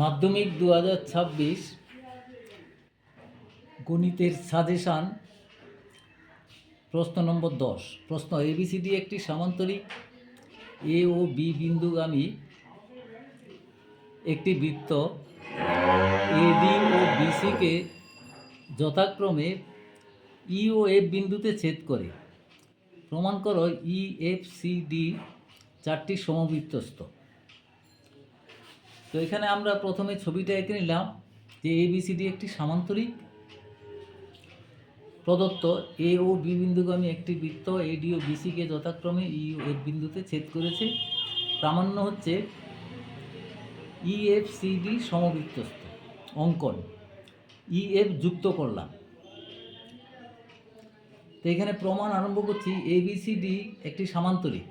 মাধ্যমিক দু ছাব্বিশ গণিতের সাজেশান, প্রশ্ন নম্বর দশ। প্রশ্ন এবিসিডি একটি সামান্তরিক এ ও বি বিন্দুগামী একটি বৃত্ত। এডি ও বিসিকে যথাক্রমে ই ও এফ বিন্দুতে ছেদ করে। প্রমাণ করো ই এফ সি ডি চারটি সমবৃত্তস্থ। তো এখানে আমরা প্রথমে ছবিটা এঁকে নিলাম যে এবিসিডি একটি সামান্তরিক প্রদত্ত এ ও বি বিন্দুগামী একটি বৃত্ত এডি ও বিসিকে যথাক্রমে ই ও এফ বিন্দুতে ছেদ করেছে। প্রামাণ্য হচ্ছে ই এফ সি ডি সমবৃত্তস্থ অঙ্কন। ই এফ যুক্ত করলাম। তো এখানে প্রমাণ আরম্ভ করছি। এ বি সি ডি একটি সামান্তরিক।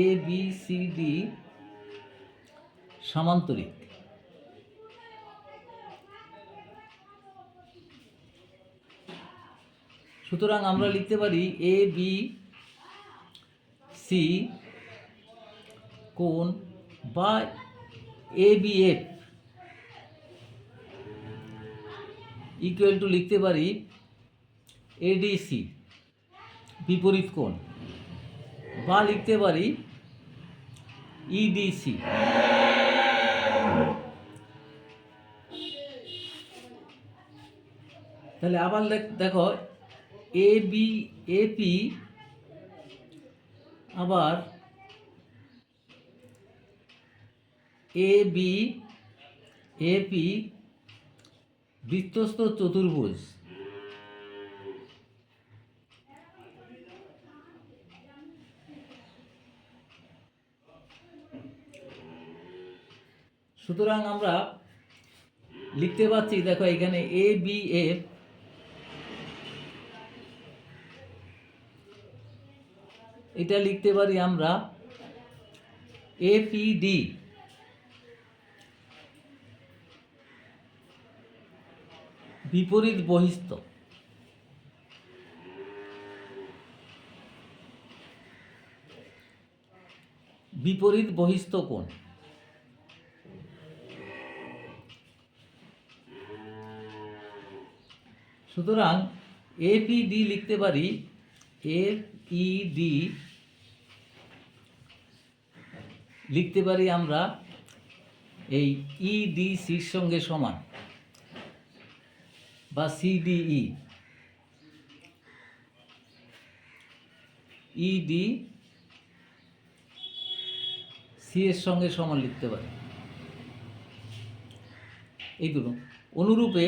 এ বি সি ডি সামান্তরিক। সুতরাং আমরা লিখতে পারি এ বি সি কোন বা A B F equal to লিখতে পারি এডিসি বিপরীত কোণ। বা লিখতে পারি E ইডিসি তাহলে আবার দেখো এ বি এপি আবার এ বি এপি বৃত্তস্থ চতুর্ভুজ। সুতরাং আমরা লিখতে পাচ্ছি দেখো এখানে এ বি এফ এটা লিখতে পারি আমরা এপিডি বিপরীত বহিস্থ। বিপরীত বহিস্থ কোণ। সুতরাং এপিডি লিখতে পারি এপিডি লিখতে পারি আমরা এই ইডিসির সঙ্গে সমান বা সিডিই ইডি সি এর সঙ্গে সমান লিখতে পারি। এইগুলো অনুরূপে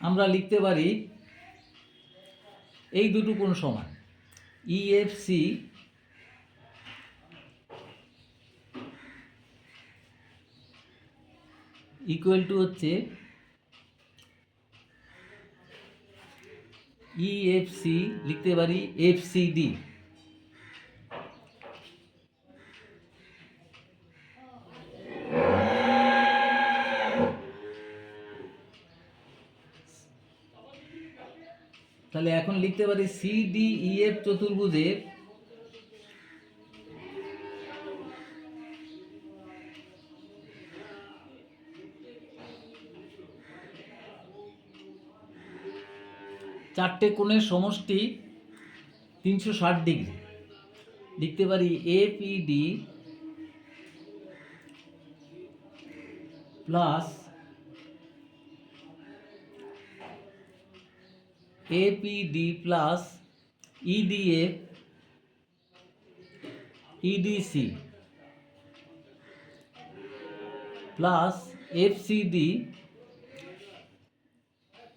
আমরা লিখতে পারি এই দুটো কোণ সমান। E ইএফসি ইকুয়াল টু হচ্ছে ইএফসি লিখতে পারি এফসিডি তাহলে এখন লিখতে পারি সিডিইএফ চতুর্ভুজের চারটে কোণের সমষ্টি তিনশো ষাট ডিগ্রি। লিখতে পারি APD plus APD plus EDF EDC plus FCD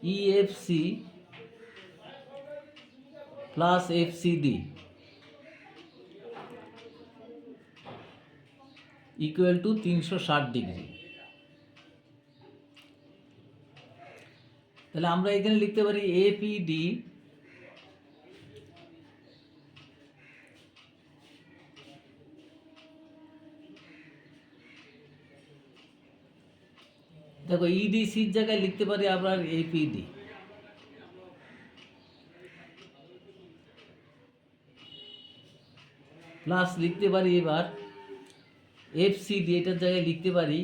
EFC plus FCD equal to তিনশো ষাট ডিগ্রি তাহলে আমরা এখানে লিখতে পারি এপিডি দেখো ইডিসির জায়গায় লিখতে পারি আমরা এপিডি প্লাস লিখতে পারি এবার এফ সি ডি এটার জায়গায় লিখতে পারি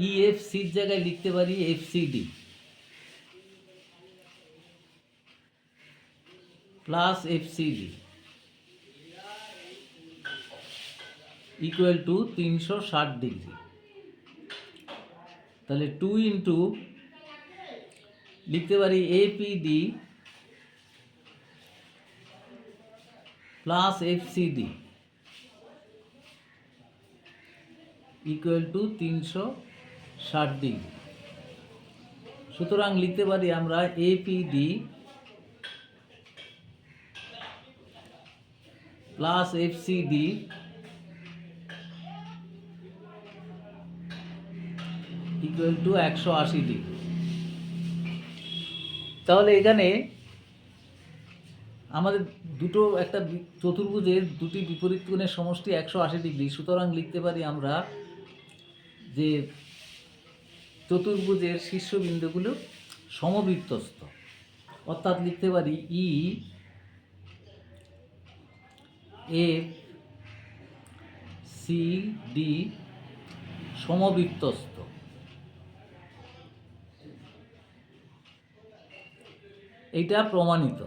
ই এফ সির জায়গায় লিখতে পারি F C D plus F C D equal to তিনশো ষাট ডিগ্রি তাহলে টু ইন্টু লিখতে পারি APD plus FCD equal to তিনশো ষাট ডিগ্রি সুতরাং লিখতে পারি আমরা APD plus FCD equal to একশো আশি ডিগ্রি তাহলে এখানে আমাদের দুটো একটা চতুর্ভুজের দুটি বিপরীত কোণের সমষ্টি একশো আশি ডিগ্রি। সুতরাং লিখতে পারি আমরা যে চতুর্ভুজের শীর্ষবিন্দুগুলো সমবৃত্তস্থ। অর্থাৎ লিখতে পারি ই এফ সি ডি সমবৃত্তস্থ। এইটা প্রমাণিত।